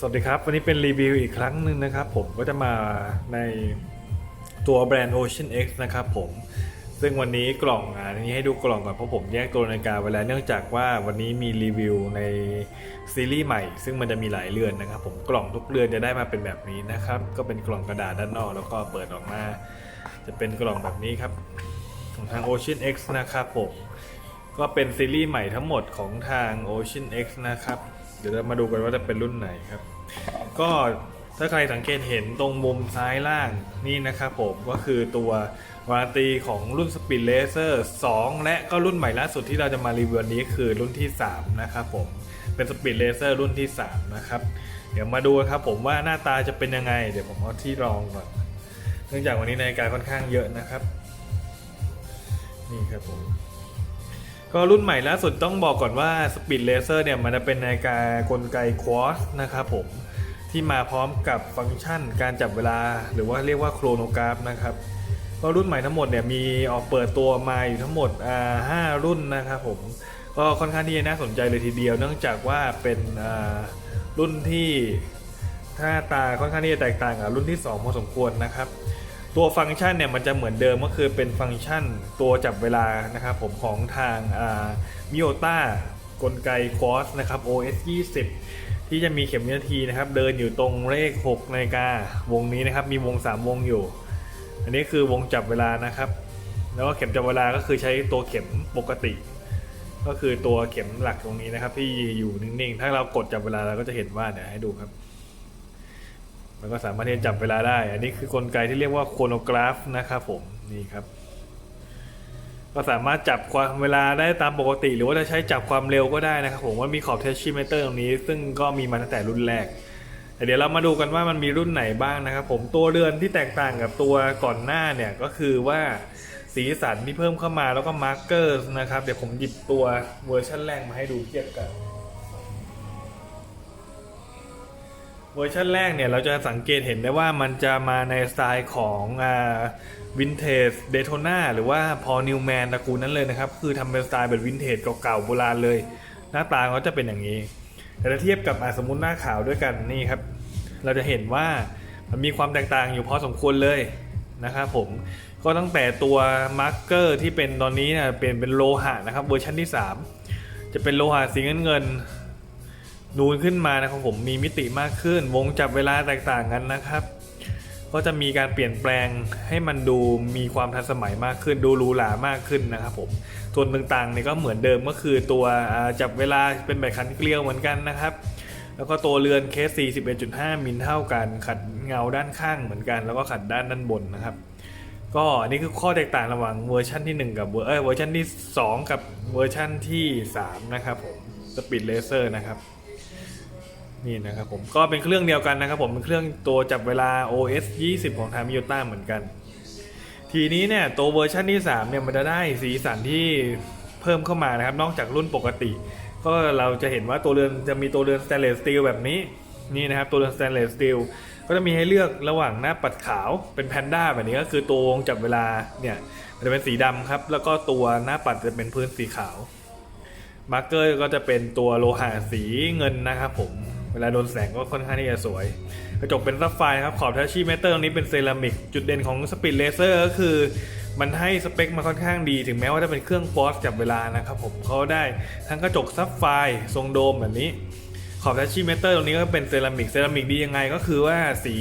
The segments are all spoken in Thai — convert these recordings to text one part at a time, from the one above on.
สวัสดีครับ วันนี้เป็นรีวิวอีกครั้งหนึ่งนะครับ ผมก็จะมาในตัวแบรนด์ Ocean X นะครับผม ซึ่งวันนี้กล่องอันนี้ให้ดูกล่องก่อนเพราะผมแยกตัวนาฬิกาไว้แล้วเนื่องจากว่าวันนี้มีรีวิวในซีรีส์ใหม่ ซึ่งมันจะมีหลายเรือนนะครับ ผมกล่องทุกเรือนจะได้มาเป็นแบบนี้นะครับ ก็เป็นกล่องกระดาษด้านนอก แล้วก็เปิดออกมา จะเป็นกล่องแบบนี้ครับของทาง Ocean X นะครับผมก็เป็นซีรีส์ใหม่ทั้งหมดของทาง Ocean X นะครับ เดี๋ยวเรามาดูกันว่าจะเป็นรุ่นไหนครับ ก็ถ้าใครสังเกตเห็นตรงมุมซ้ายล่างนี่นะครับผมก็คือตัววารันตีของรุ่น Speed Racer 2 และก็รุ่นใหม่ล่าสุดที่เราจะมารีวิววันนี้คือรุ่นที่ 3 นะครับผมเป็น Speed Racer รุ่นที่ 3 นะครับ เดี๋ยวมาดูครับผมว่าหน้าตาจะเป็นยังไง เดี๋ยวผมเอาที่รองก่อนเนื่องจากวันนี้นาฬิกาค่อนข้างเยอะนะครับ นี่ครับผม ก็รุ่นใหม่ล่าสุดต้องบอกก่อนว่า Speed Racer เนี่ยมันจะเป็นนาฬิกากลไกควอสนะครับผมที่มาพร้อมกับฟังก์ชันการจับเวลา หรือว่าเรียกว่าโครโนกราฟนะครับก็รุ่นใหม่ทั้งหมดเนี่ยมีออกเปิดตัวมาอยู่ทั้งหมดอ่าห้ารุ่นนะครับผมก็ค่อนข้างที่จะน่าสนใจเลยทีเดียว เนื่องจากว่าเป็นรุ่นที่หน้าตาค่อนข้างที่จะแตกต่างกับรุ่นที่สองพอสมควรนะครับ ตัวฟังก์ชันเนี่ยมันจะเหมือนเดิมก็คือเป็นฟังก์ชันตัวจับเวลานะครับผมของทางมิโอต้ากลไกคอสนะครับ OS 20 ที่จะมีเข็มวินาทีนะครับ เดินอยู่ตรงเลข6นาฬิกาวงนี้นะครับ มีวง 3 วงอยู่ อันนี้คือวงจับเวลานะครับ แล้วก็เข็มจับเวลาก็คือใช้ตัวเข็มปกติ ก็คือตัวเข็มหลักตรงนี้นะครับ ที่อยู่นิ่งๆ ถ้าเรากดจับเวลาเราก็จะเห็นว่าเดี๋ยวให้ดูครับ มันก็สามารถที่จะจับเวลาได้ อันนี้คือกลไกที่เรียกว่าโครโนกราฟนะครับผมนี่ครับ ก็สามารถจับความเวลาได้ตามปกติ หรือว่าจะใช้จับความเร็วก็ได้นะครับผมว่ามีขอบเทชชิเมเตอร์ตรงนี้ ซึ่งก็มีมาตั้งแต่รุ่นแรกแต่เดี๋ยวเรามาดูกันว่ามันมีรุ่นไหนบ้างนะครับผมตัวเรือนที่แตกต่างกับตัวก่อนหน้าเนี่ยก็คือว่าสีสันที่เพิ่มเข้ามาแล้วก็มาร์กเกอร์นะครับ เดี๋ยวผมหยิบตัวเวอร์ชันแรกมาให้ดูเทียบกัน เวอร์ชันแรกเนี่ยเราจะสังเกตเห็นได้ว่ามันจะมาในสไตล์ของวินเทจเดโทนาหรือว่าพอนิวแมนตระกูลนั้นเลยนะครับ คือทำเป็นสไตล์แบบวินเทจเก่าๆโบราณเลย หน้าตาเขาจะเป็นอย่างนี้ แต่ถ้าเทียบกับสมมติหน้าขาวด้วยกันนี่ครับ เราจะเห็นว่ามันมีความแตกต่างอยู่พอสมควรเลยนะครับผมก็ตั้งแต่ตัวมาร์กเกอร์ที่เป็นตอนนี้นะเป็นเป็นโลหะนะครับเวอร์ชันที่ 3 จะเป็นโลหะสีเงินเงิน นูนขึ้นมานะครับผมมีมิติมากขึ้น วงจับเวลาแตกต่างกันนะครับ ก็จะมีการเปลี่ยนแปลงให้มันดูมีความทันสมัยมากขึ้น ดูหรูหรามากขึ้นนะครับผมส่วนต่างๆเนี่ยก็เหมือนเดิมก็คือตัวจับเวลาเป็นแบบขันเกลียวเหมือนกันนะครับ แล้วก็ตัวเรือนเคส 41.5 มิลเท่ากัน ขัดเงาด้านข้างเหมือนกัน แล้วก็ขัดด้านด้านบนนะครับก็อันนี้คือข้อแตกต่างระหว่างเวอร์ชันที่ 1 กับเวอร์เอยเวอร์ชันที่ 2 กับเวอร์ชันที่ 3 นะครับผมสปีดเลเซอร์นะครับ นี่นะครับผมก็เป็นเครื่องเดียวกันนะครับผมเป็นเครื่องตัวจับเวลา OS 20 ของทางมิโยต้าเหมือนกัน ทีนี้เนี่ยตัวเวอร์ชันที่ 3 เนี่ยมันจะได้สีสันที่เพิ่มเข้ามานะครับ นอกจากรุ่นปกติ ก็เราจะเห็นว่าตัวเรือนจะมีตัวเรือนสแตนเลสสตีลแบบนี้นี่นะครับตัวเรือนสแตนเลสสตีลก็จะมีให้เลือกระหว่างหน้าปัดขาวเป็นแพนด้าแบบนี้ก็คือตัววงจับเวลาเนี่ยมันจะเป็นสีดำครับ แล้วก็ตัวหน้าปัดจะเป็นพื้นสีขาวมาร์กเกอร์ก็จะเป็นตัวโลหะสีเงินนะครับผม เวลาโดนแสงก็ค่อนข้างที่จะสวย กระจกเป็นซับไฟครับ ขอบทัชชี่เมเตอร์ตรงนี้เป็นเซรามิก จุดเด่นของสปีดเลเซอร์ก็คือ มันให้สเปคมาค่อนข้างดี ถึงแม้ว่าจะเป็นเครื่องฟอสจับเวลานะครับผมเขาได้ทั้งกระจกซับไฟทรงโดมแบบนี้ ขอบทัชชี่เมเตอร์ตรงนี้ก็เป็นเซรามิก เซรามิกดียังไงก็คือว่าสี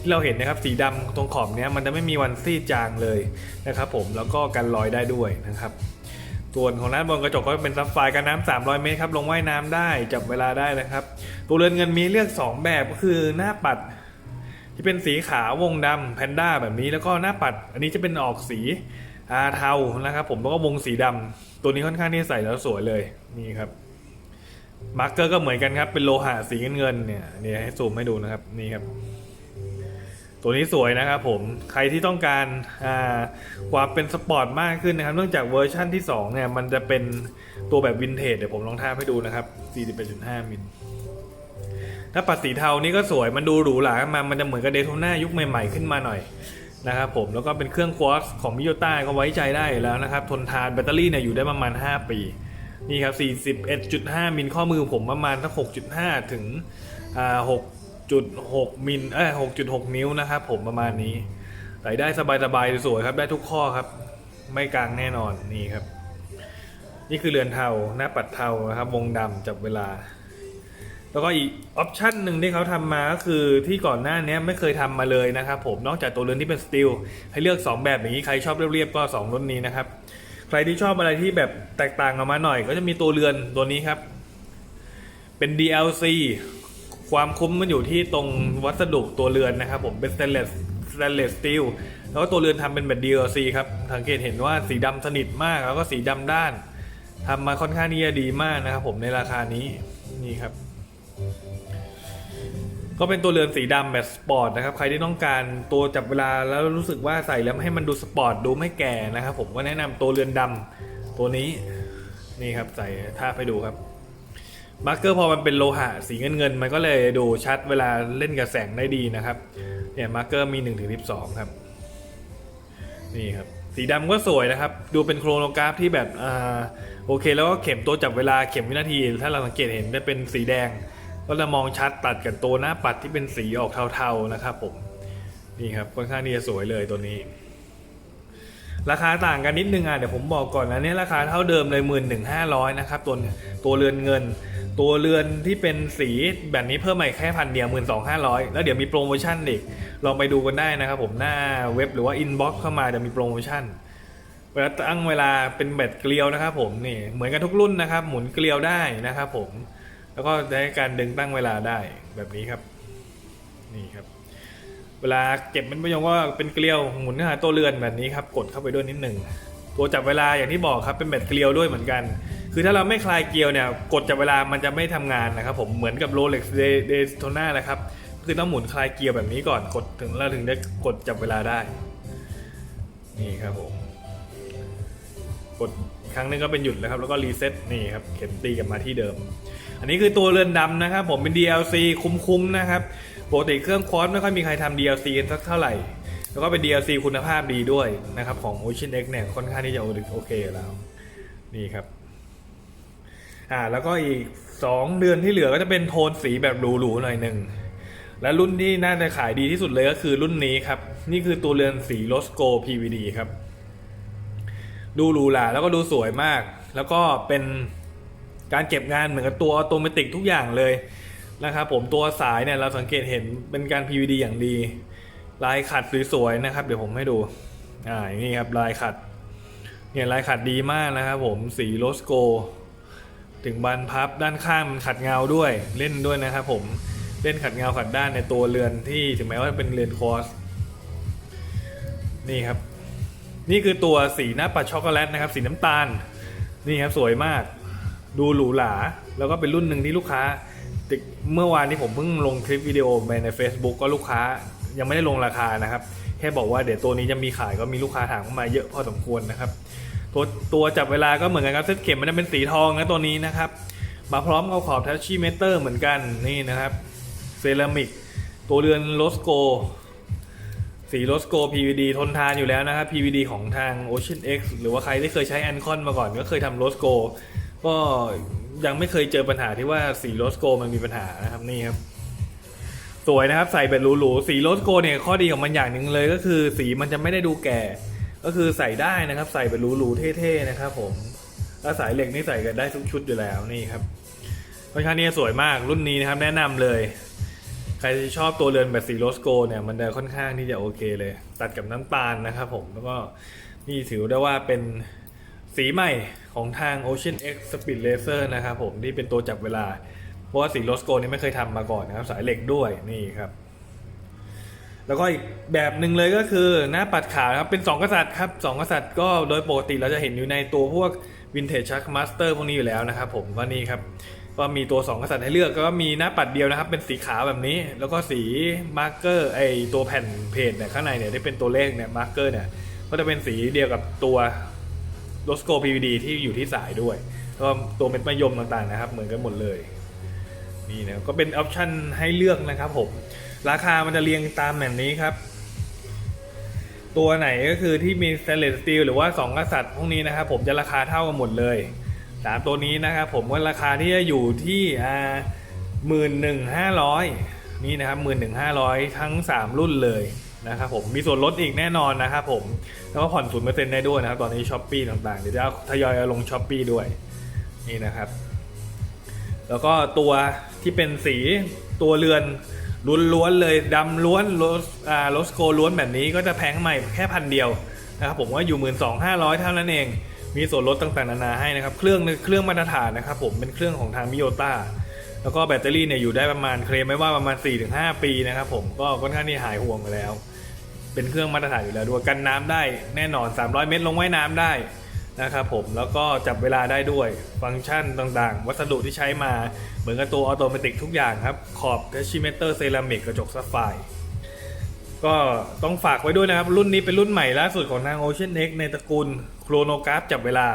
ที่เราเห็นนะครับสีดำตรงขอบเนี้ยมันจะไม่มีวันซีดจางเลยนะครับผมแล้วก็กันรอยได้ด้วยนะครับ ส่วนของด้านบนกระจกก็เป็นซับไฟกันน้ำ300 เมตรครับลงว่ายน้ำได้จับเวลาได้นะครับ ตัวเรือนเงินมีเลือก 2 แบบก็คือหน้าปัด ที่เป็นสีขาววงดำแพนด้าแบบนี้แล้วก็หน้าปัด อันนี้จะเป็นออกสีอาเทานะครับ ผมแล้วก็วงสีดำตัวนี้ค่อนข้างที่ใส่แล้วสวยเลยนี่ครับมาร์กเกอร์ก็เหมือนกันครับเป็นโลหะสีเงินๆเนี่ยเนี่ยให้ซูมให้ดูนะครับนี่ครับ ตัวนี้สวยนะครับผม ใครที่ต้องการความเป็นสปอร์ตมากขึ้นนะครับ เนื่องจากเวอร์ชั่นที่ 2 เนี่ย มันจะเป็นตัวแบบวินเทจเดี๋ยวผมลองทาบให้ดูนะครับ 41.5 มิล ถ้าปัดสีเทานี่ก็สวย มันดูหรูหรามา มันจะเหมือนกับเดโทน่ายุคใหม่ๆขึ้นมาหน่อยนะครับผม แล้วก็เป็นเครื่องควอสของมิโยต้าก็ไว้ใจได้แล้วนะครับ ทนทานแบตเตอรี่เนี่ยอยู่ได้ประมาณ 5 ปี นี่ครับ 41.5 มิลข้อมือผมประมาณสัก6.5 ถึงอ่า 6.6 มิลเอ้ย6.6 นิ้วนะครับผมประมาณนี้ใส่ได้สบายๆสวยครับ ได้ทุกข้อครับ ไม่กลางแน่นอนนี่ครับ นี่คือเรือนเทาหน้าปัดเทานะครับ วงดำจับเวลา แล้วก็อีกออปชันหนึ่งที่เขาทำมาก็คือที่ก่อนหน้านี้ไม่เคยทำมาเลยนะครับผมนอกจากตัวเรือนที่เป็นสตีลให้เลือก 2 แบบอย่างนี้ใครชอบเรียบๆก็ 2 รุ่นนี้นะครับ ใครที่ชอบอะไรที่แบบแตกต่างออกมาหน่อย ก็จะมีตัวเรือนตัวนี้ครับ เป็น DLC ความคุ้มมันอยู่ที่ตรงวัสดุตัวเรือนนะครับผมเป็น stainless stainless steel แล้วก็ตัวเรือนทำเป็นแบบ DLC ครับสังเกตเห็นว่าสีดำสนิทมากแล้วก็สีดำด้านทำมาค่อนข้างที่จะดีมากนะครับผมในราคานี้นี่ครับ ก็เป็นตัวเรือนสีดำแบบสปอร์ตนะครับใครที่ต้องการตัวจับเวลาแล้วรู้สึกว่าใส่แล้วให้มันดูสปอร์ตดูไม่แก่นะครับผมก็แนะนำตัวเรือนดำตัวนี้นี่ครับใส่ท่าบให้ดูครับ มาร์กเกอร์พอมันเป็นโลหะสีเงินเงินมันก็เลยดูชัดเวลาเล่นกับแสงได้ดีนะครับเนี่ยมาร์กเกอร์มี1นถึงสิครับนี่ครับสีดำก็สวยนะครับ ดูเป็นโครโนกราฟที่แบบอ่าโอเค แล้วก็เข็มตัวจับเวลาเข็มวินาที ถ้าเราสังเกตเห็นจะเป็นสีแดง ก็จะมองชัดตัดกับตัวหน้าปัดที่เป็นสีออกเทาๆนะครับผมนี่ครับค่อนข้างที่จะสวยเลยตัวนี้ ราคาต่างกันนิดนึงอะเดี๋ยวผมบอกก่อนนะเนี่ยราคาเท่าเดิมเลยหมื่นหนึ่งห้าร้อยนะครับตัวตัวเรือนเงิน ตัวเรือนที่เป็นสีแบบนี้เพิ่มใหม่แค่พันเดียวหมื่นสองห้าร้อยแล้วเดี๋ยวมีโปรโมชั่นอีกลองไปดูกันได้นะครับผมหน้าเว็บหรือว่าอินบ็อกซ์เข้ามาจะมีโปรโมชั่นเวลาตั้งเวลาเป็นแบตเกลียวนะครับผมนี่เหมือนกันทุกรุ่นนะครับ หมุนเกลียวได้นะครับผมแล้วก็ได้การดึงตั้งเวลาได้แบบนี้ครับ นี่ครับ เวลาเก็บเป็นประโยชน์ก็เป็นเกลียวหมุนหาตัวเรือนแบบนี้ครับ กดเข้าไปด้วยนิดหนึ่งตัวจับเวลาอย่างที่บอกครับเป็นแบบเกลียวด้วยเหมือนกัน คือถ้าเราไม่คลายเกียวเนี่ยกดจับเวลามันจะไม่ทำงานนะครับผมเหมือนกับ Rolex Daytona นะครับคือต้องหมุนคลายเกียวแบบนี้ก่อนกดถึงเราถึงได้กดจับเวลาได้นี่ครับผมกดครั้งนึงก็เป็นหยุดแล้วครับแล้วก็รีเซ็ตนี่ครับเข็มตีกลับมาที่เดิม อันนี้คือตัวเรือนดำนะครับผมเป็น DLC คุ้มๆนะครับปกติเครื่องคอร์สไม่ค่อยมีใครทำ DLC กันสักเท่าไหร่ แล้วก็เป็น DLC คุณภาพดีด้วยนะครับของ Ocean X เนี่ยค่อนข้างที่จะโอเคแล้วนี่ครับ อ่าแล้วก็อีก 2 เดือนที่เหลือก็จะเป็นโทนสีแบบหรูๆหน่อยหนึ่งและรุ่นที่น่าจะขายดีที่สุดเลยก็คือรุ่นนี้ครับ นี่คือตัวเรือนสี Rosco PVD ครับ ดูหรูหราแล้วก็ดูสวยมาก แล้วก็เป็นการเก็บงานเหมือนกับตัวออโตเมติกทุกอย่างเลยนะครับผมตัวสายเนี่ยเราสังเกตเห็นเป็นการ PVD อย่างดี ลายขัดสวยๆนะครับ เดี๋ยวผมให้ดูอ่าอย่างนี้ครับลายขัดเนี่ยลายขัดดีมากนะครับผมสีโลสโก ถึงบานพับด้านข้างมันขัดเงาด้วยเล่นด้วยนะครับผมเล่นขัดเงาขัดด้านในตัวเรือนที่ถึงแม้ว่าเป็นเรือนคอสนี่ครับ นี่คือตัวสีหน้าปัดช็อกโกแลตนะครับ สีน้ำตาลนี่ครับสวยมาก ดูหรูหราแล้วก็เป็นรุ่นหนึ่งที่ลูกค้าเมื่อวานนี้ผมเพิ่งลงคลิปวิดีโอไปใน Facebook ก็ลูกค้ายังไม่ได้ลงราคานะครับ แค่บอกว่าเดี๋ยวตัวนี้จะมีขายก็มีลูกค้าถามเข้ามาเยอะพอสมควรนะครับ ตัวตัวจับเวลาก็เหมือนกันครับเส้นเข็มมันจะเป็นสีทองนะตัวนี้นะครับ มาพร้อมกับขอบทัชชี่เมเตอร์เหมือนกันนี่นะครับเซรามิกตัวเรือนโลสโกสีโลสโก PVD ทนทานอยู่แล้วนะครับ PVD ของทาง Ocean X หรือว่าใครที่เคยใช้ a n c o n มาก่อนก็เคยทำโลสโกก็ยังไม่เคยเจอปัญหาที่ว่าสีโลสโกมันมีปัญหานะครับนี่ครับสวยนะครับใส่แบบหรูๆสีโลสโกเนี่ยข้อดีของมันอย่างหนึ่งเลยก็คือ สีมันจะไม่ได้ดูแก่ ก็คือใส่ได้นะครับ ใส่แบบหรูๆเท่ๆนะครับ ผมแล้วสายเหล็กนี่ใส่กันได้ทุกชุดอยู่แล้วนี่ครับค่อนข้างนี่สวยมากรุ่นนี้นะครับ แนะนำเลย ใครที่ชอบตัวเรือนแบบสีโลสโกเนี่ย มันจะค่อนข้างที่จะโอเคเลย ตัดกับน้ำตาลนะครับผมแล้วก็นี่ถือได้ว่าเป็นสีใหม่ของทาง Ocean X Speed Laser นะครับผมที่เป็นตัวจับเวลา เพราะว่าสีโลสโกนี่ไม่เคยทำมาก่อนนะครับ สายเหล็กด้วยนี่ครับ แล้วก็อีกแบบหนึ่งเลยก็คือหน้าปัดขาวครับเป็น 2 กษัตริย์ครับสองกษัตริย์ก็โดยปกติเราจะเห็นอยู่ในตัวพวก Vintage Chuck Master พวกนี้อยู่แล้วนะครับผมก็นี่ครับก็มีตัว 2 กษัตริย์ให้เลือกก็มีหน้าปัดเดียวนะครับเป็นสีขาวแบบนี้ แล้วก็สีมาร์กเกอร์ไอตัวแผ่นเพจเนี่ยข้างในเนี่ยที่เป็นตัวเลขเนี่ยมาร์กเกอร์เนี่ยก็จะเป็นสีเดียวกับตัวโลสโก PVD ที่อยู่ที่สายด้วยก็ตัวเม็ดมะยมต่างๆนะครับ เหมือนกันหมดเลยนี่นะก็เป็นออปชันให้เลือกนะครับผม ราคามันจะเรียงตามแบบนี้ครับ ตัวไหนก็คือที่มี stainless steel หรือว่า 2 กษัตริย์พวกนี้นะครับ ผมจะราคาเท่ากันหมดเลยสามตัวนี้นะครับผมว่าราคาที่จะอยู่ที่อ่าหมื่นหนึ่งห้าร้อยนี่นะครับหมื่นหนึ่งห้าร้อยทั้งสามรุ่นเลยนะครับผมมีส่วนลดอีกแน่นอนนะครับผมแล้วก็ผ่อนศูนย์เปอร์เซ็นต์ได้ด้วยนะครับ ตอนนี้ช้อปปีต่างๆ เดี๋ยวจะทยอยลงช้อปปีด้วยนี่นะครับ แล้วก็ตัวที่เป็นสีตัวเรือน ล้วนๆเลยดำล้วนโรสอ่าโรสโกล้วนแบบนี้ก็จะแพงใหม่แค่พันเดียวนะครับผมว่าอยู่หมื่นสองห้าร้อยเท่านั้นเอง มีส่วนลดต่างๆนานาให้นะครับ เครื่องเครื่องมาตรฐานนะครับผมเป็นเครื่องของทางมิโยต้าแล้วก็แบตเตอรี่เนี่ยอยู่ได้ประมาณเคลมไว้ว่าประมาณ 4-5 ปีนะครับผมก็ค่อนข้างที่หายห่วงไปแล้ว เป็นเครื่องมาตรฐานอยู่แล้วด้วยกันน้ำได้แน่นอน 300 เมตรลงว่ายน้ำได้ นะครับผมแล้วก็จับเวลาได้ด้วยฟังก์ชันต่างๆ วัสดุที่ใช้มาเหมือนกับตัวออโตเมติกทุกอย่างครับ ขอบเทชิเมเตอร์เซรามิกกระจกซัฟไฟก็ต้องฝากไว้ด้วยนะครับ รุ่นนี้เป็นรุ่นใหม่ล่าสุดของทาง Ocean X ในตระกูลโครโนกราฟจับเวลา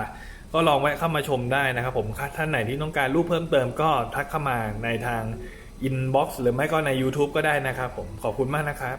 ก็ลองแวะเข้ามาชมได้นะครับผมท่านไหนที่ต้องการรูปเพิ่มเติมก็ทักเข้ามาในทางอินบ็อกซ์หรือไม่ก็ใน YouTube ก็ได้นะครับผมขอบคุณมากนะครับ